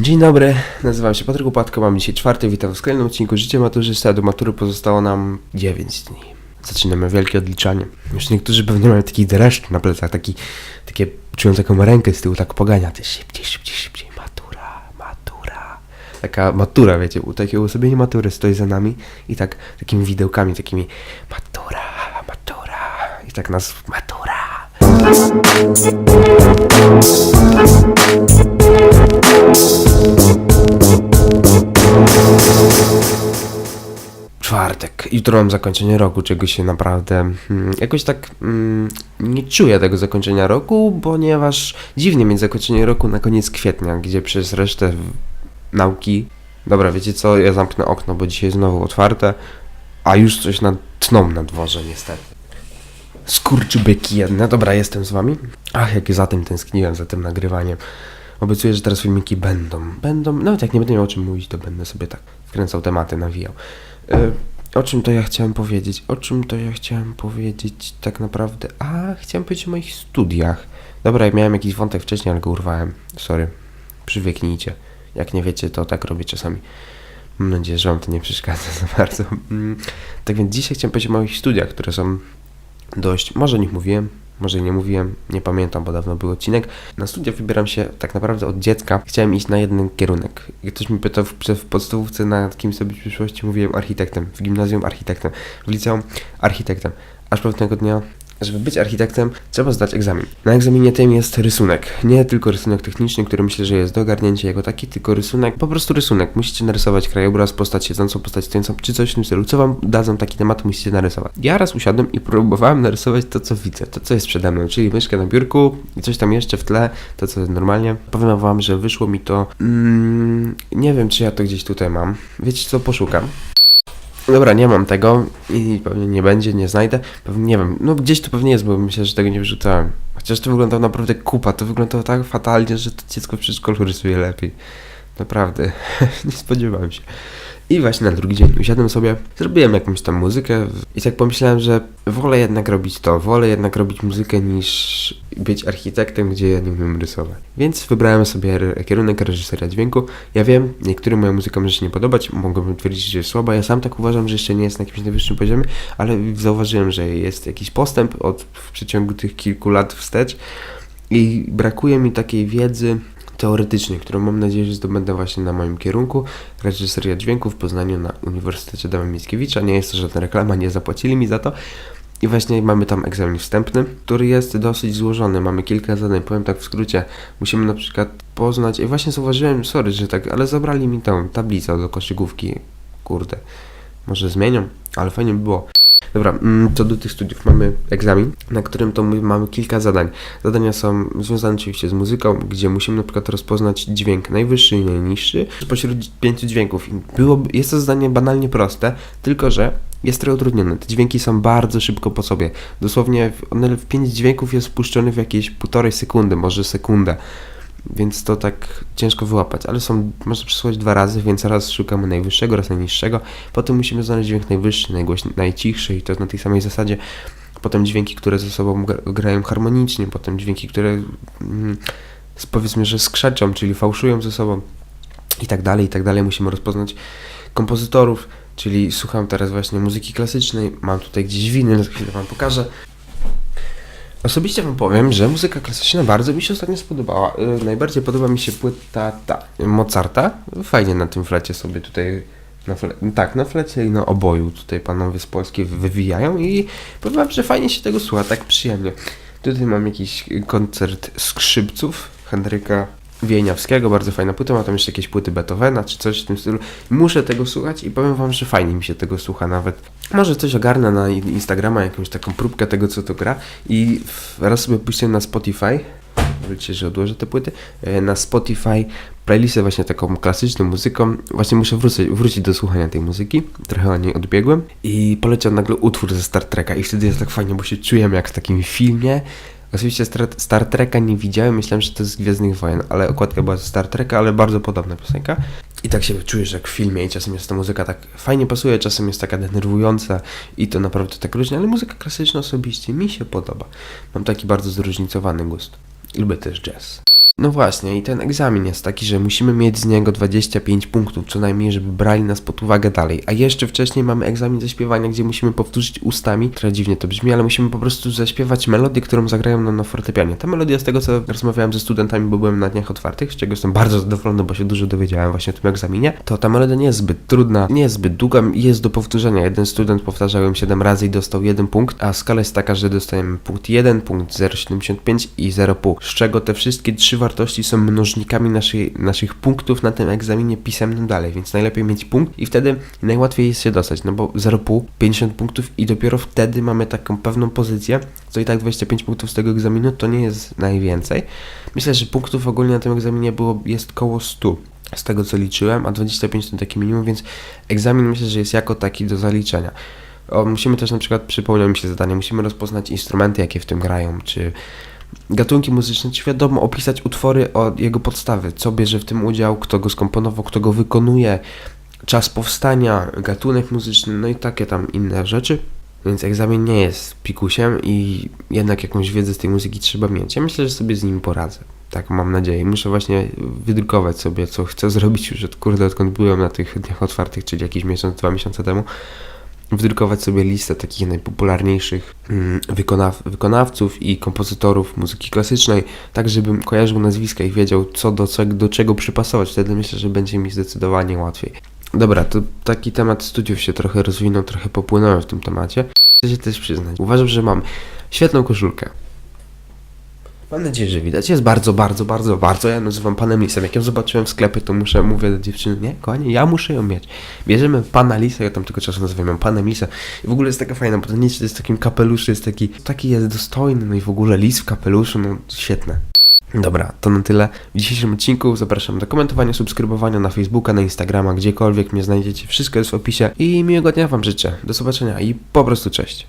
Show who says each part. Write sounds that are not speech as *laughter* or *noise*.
Speaker 1: Dzień dobry, nazywam się Patryk Opłatko, mam dzisiaj czwarty, witam w kolejnym odcinku Życie Maturzysty, a do matury pozostało nam 9 dni. Zaczynamy wielkie odliczanie. Już niektórzy pewnie mają taki dreszcz na plecach, taki, takie, czują taką rękę z tyłu, tak pogania, ty szybciej, szybciej, szybciej, matura, matura. Taka matura, wiecie, u takie uosobienie matury stoi za nami i tak takimi widełkami, takimi matura, matura i tak nas matura. Jutro mam zakończenie roku, czego się naprawdę mm, jakoś tak mm, nie czuję tego zakończenia roku, ponieważ dziwnie mieć zakończenie roku na koniec kwietnia, gdzie przez resztę nauki. Dobra, wiecie co? Ja zamknę okno, bo dzisiaj znowu otwarte, a już coś nad tną na dworze, niestety. Skurczybyki jedne. Dobra, jestem z wami. Ach, jak za tym tęskniłem, za tym nagrywaniem. Obiecuję, że teraz filmiki będą. Będą, nawet jak nie będę miał o czym mówić, to będę sobie tak wkręcał tematy, nawijał. E, o czym to ja chciałem powiedzieć? O czym to ja chciałem powiedzieć tak naprawdę? A, chciałem powiedzieć o moich studiach. Dobra, ja miałem jakiś wątek wcześniej, ale go urwałem. Sorry. Przywieknijcie. Jak nie wiecie, to tak robię czasami. Mam nadzieję, że wam to nie przeszkadza za bardzo. Mm, Tak więc dzisiaj chciałem powiedzieć o moich studiach, które są dość, może o nich mówiłem, może nie mówiłem, nie pamiętam, bo dawno był odcinek. Na studia wybieram się tak naprawdę od dziecka. Chciałem iść na jeden kierunek. Ktoś mi pytał w, w podstawówce, nad kim sobie w przyszłości, mówiłem architektem. W gimnazjum architektem. W liceum architektem. Aż pewnego dnia, żeby być architektem, trzeba zdać egzamin. Na egzaminie tym jest rysunek. Nie tylko rysunek techniczny, który myślę, że jest do ogarnięcia jako taki, tylko rysunek, po prostu rysunek. Musicie narysować krajobraz, postać siedzącą, postać stojącą, czy coś w tym stylu. Co wam dadzą taki temat, musicie narysować. Ja raz usiadłem i próbowałem narysować to, co widzę, to, co jest przede mną, czyli myszkę na biurku i coś tam jeszcze w tle, to, co normalnie. Powiem wam, że wyszło mi to... Mm, nie wiem, czy ja to gdzieś tutaj mam. Wiecie co, poszukam. Dobra, nie mam tego i pewnie nie będzie, nie znajdę. Pewnie nie wiem, no gdzieś to pewnie jest, bo myślę, że tego nie wrzucałem. Chociaż to wyglądało naprawdę kupa, to wyglądało tak fatalnie, że to dziecko w przedszkolu rysuje lepiej. Naprawdę, *laughs* nie spodziewałem się. I właśnie na drugi dzień usiadłem sobie, zrobiłem jakąś tam muzykę i tak pomyślałem, że wolę jednak robić to, wolę jednak robić muzykę niż być architektem, gdzie ja nie umiem rysować. Więc wybrałem sobie kierunek reżyseria dźwięku. Ja wiem, niektórym moja muzyka może się nie podobać, mogłabym twierdzić, że jest słaba. Ja sam tak uważam, że jeszcze nie jest na jakimś najwyższym poziomie, ale zauważyłem, że jest jakiś postęp od w przeciągu tych kilku lat wstecz i brakuje mi takiej wiedzy teoretycznej, którą mam nadzieję, że zdobędę właśnie na moim kierunku. Reżyseria dźwięku w Poznaniu na Uniwersytecie Adama Mickiewicza. Nie jest to żadna reklama, nie zapłacili mi za to. I właśnie mamy tam egzamin wstępny, który jest dosyć złożony. Mamy kilka zadań, powiem tak w skrócie. Musimy na przykład poznać. I właśnie zauważyłem, sorry, że tak, ale zabrali mi tą tablicę do koszykówki. Kurde. Może zmienią, ale fajnie by było. Dobra, mm, co do tych studiów, mamy egzamin, na którym to my mamy kilka zadań. Zadania są związane oczywiście z muzyką, gdzie musimy na przykład rozpoznać dźwięk najwyższy i najniższy spośród pięciu dźwięków. Jest to zadanie banalnie proste, tylko że jest trochę utrudnione. Te dźwięki są bardzo szybko po sobie. Dosłownie w- one w pięć dźwięków jest wpuszczony w jakieś półtorej sekundy, może sekundę. Więc to tak ciężko wyłapać, ale są, można przesłuchać dwa razy, więc raz szukamy najwyższego, raz najniższego. Potem musimy znaleźć dźwięk najwyższy, najgłośniej, najcichszy i to na tej samej zasadzie. Potem dźwięki, które ze sobą gra- grają harmonicznie, potem dźwięki, które mm, powiedzmy, że skrzeczą, czyli fałszują ze sobą i tak dalej, i tak dalej. Musimy rozpoznać kompozytorów, czyli słucham teraz właśnie muzyki klasycznej, mam tutaj gdzieś winy, za chwilę Wam pokażę. Osobiście Wam powiem, że muzyka klasyczna bardzo mi się ostatnio spodobała. Yy, najbardziej podoba mi się płyta ta Mozarta. Fajnie na tym flecie sobie tutaj. Na tak, na flecie i na oboju tutaj panowie z Polski wywijają i powiem wam, że fajnie się tego słucha, tak przyjemnie. Tutaj mam jakiś koncert skrzypców Henryka Wieniawskiego, bardzo fajna płyta, ma tam jeszcze jakieś płyty Beethovena czy coś w tym stylu. Muszę tego słuchać i powiem wam, że fajnie mi się tego słucha nawet. Może coś ogarnę na in- Instagrama, jakąś taką próbkę tego, co to gra i raz sobie puściłem na Spotify, Wiecie, że odłożę te płyty. E, Na Spotify playlistę właśnie taką klasyczną muzyką. Właśnie muszę wrócić, wrócić do słuchania tej muzyki. Trochę o niej odbiegłem. I poleciał nagle utwór ze Star Treka. I wtedy jest tak fajnie, bo się czuję jak w takim filmie. Oczywiście Star, Treka nie widziałem, myślałem, że to z Gwiezdnych Wojen, ale okładka była ze Star Treka, ale bardzo podobna piosenka. I tak się czujesz jak w filmie i czasem jest ta muzyka tak fajnie pasuje, czasem jest taka denerwująca i to naprawdę tak różnie, ale muzyka klasyczna osobiście mi się podoba. Mam taki bardzo zróżnicowany gust. Lubię też jazz. No właśnie, i ten egzamin jest taki, że musimy mieć z niego 25 punktów, co najmniej, żeby brali nas pod uwagę dalej. A jeszcze wcześniej mamy egzamin ze śpiewania, gdzie musimy powtórzyć ustami, trochę dziwnie to brzmi, ale musimy po prostu zaśpiewać melodię, którą zagrają nam na fortepianie. Ta melodia, z tego co rozmawiałem ze studentami, bo byłem na dniach otwartych, z czego jestem bardzo zadowolony, bo się dużo dowiedziałem właśnie o tym egzaminie, to ta melodia nie jest zbyt trudna, nie jest zbyt długa, jest do powtórzenia. Jeden student powtarzał ją 7 razy i dostał 1 punkt, a skala jest taka, że dostajemy punkt 1, punkt 0,75 i 0,5, z czego te wszystkie trzy wartości są mnożnikami naszej, naszych punktów na tym egzaminie pisemnym dalej, więc najlepiej mieć punkt i wtedy najłatwiej jest się dostać, no bo 0,5, 50 punktów i dopiero wtedy mamy taką pewną pozycję, co i tak 25 punktów z tego egzaminu to nie jest najwięcej. Myślę, że punktów ogólnie na tym egzaminie było, jest koło 100 z tego co liczyłem, a 25 to taki minimum, więc egzamin myślę, że jest jako taki do zaliczenia. O, musimy też na przykład, przypomniał mi się zadanie, musimy rozpoznać instrumenty, jakie w tym grają, czy gatunki muzyczne, czy wiadomo, opisać utwory od jego podstawy, co bierze w tym udział, kto go skomponował, kto go wykonuje, czas powstania, gatunek muzyczny, no i takie tam inne rzeczy. Więc egzamin nie jest pikusiem i jednak jakąś wiedzę z tej muzyki trzeba mieć. Ja myślę, że sobie z nim poradzę. Tak mam nadzieję. Muszę właśnie wydrukować sobie, co chcę zrobić już od kurde, odkąd byłem na tych dniach otwartych, czyli jakiś miesiąc, dwa miesiące temu. Wydrukować sobie listę takich najpopularniejszych mm, wykonaw wykonawców i kompozytorów muzyki klasycznej, tak żebym kojarzył nazwiska i wiedział, co do, co do czego przypasować. Wtedy myślę, że będzie mi zdecydowanie łatwiej. Dobra, to taki temat studiów się trochę rozwinął, trochę popłynąłem w tym temacie. Chcę się też przyznać. Uważam, że mam świetną koszulkę. Mam nadzieję, że widać. Jest bardzo, bardzo, bardzo, bardzo. Ja nazywam panem Lisem. Jak ją zobaczyłem w sklepie, to muszę, mówię do dziewczyny, nie, kochanie, ja muszę ją mieć. Bierzemy pana Lisa, ja tam tylko czasem nazywam ją panem Lisa. I w ogóle jest taka fajna, bo ten lis jest takim kapeluszu, jest taki, taki jest dostojny, no i w ogóle lis w kapeluszu, no świetne. Dobra, to na tyle w dzisiejszym odcinku. Zapraszam do komentowania, subskrybowania na Facebooka, na Instagrama, gdziekolwiek mnie znajdziecie. Wszystko jest w opisie i miłego dnia Wam życzę. Do zobaczenia i po prostu cześć.